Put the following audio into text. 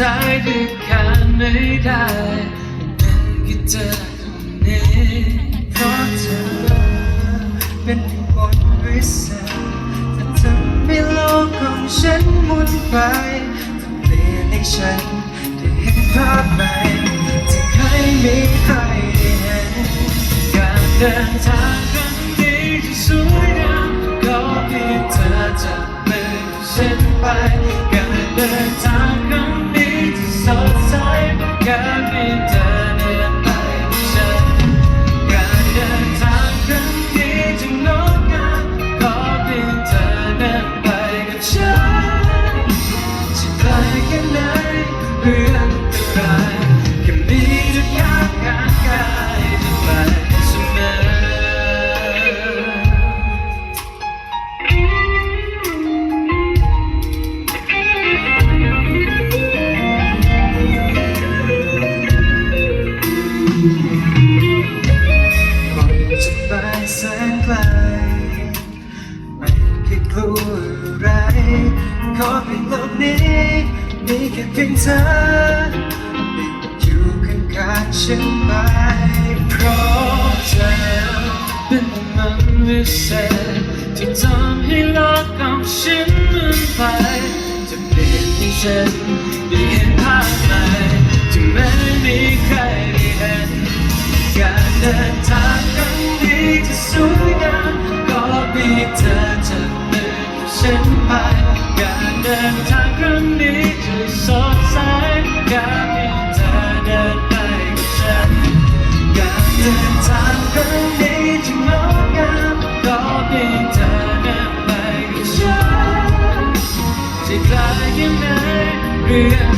ท้ายที่ขาดไม่ได้นั่นคือเธอคนนี้เพราะเธอเป็นผู้คนวิเศษจะทำให้โลกของฉันหมุนไปจะเปลี่ยนให้ฉันได้เห็นภาพใหม่ที่เคยมีใครได้เห็นการเดินทางครั้งนี้ที่สวยงามก็เพียงเธอจับมือฉันไป ฉันจะไกลแค่ไหนเรื่องอันตรแค่มีทุกอย่างข้างกายจะไปเสมอก่อนจะไปแสนไกล นี้ มีแค่เพียงเธอได้อยู่ข้างๆฉันไปเพราะเธอเป็นมันวิเศษที่ทำให้โลกของฉันหมุนไปจะเปลี่ยนให้ฉันได้เห็นภาพใหม่ที่ไม่มีใครได้เห็นการเดินทางครั้งนี้ที่สวยงามก็มีเธอจับมือกับฉันไป นทางครั้งนี้จะสดใสก็มีเธอเดินไปกับฉันการเดินทางครั้งนี้จะงดงามก็เพียงเธอเดินไปกับฉันจะกลแค่ไหนเรื่อง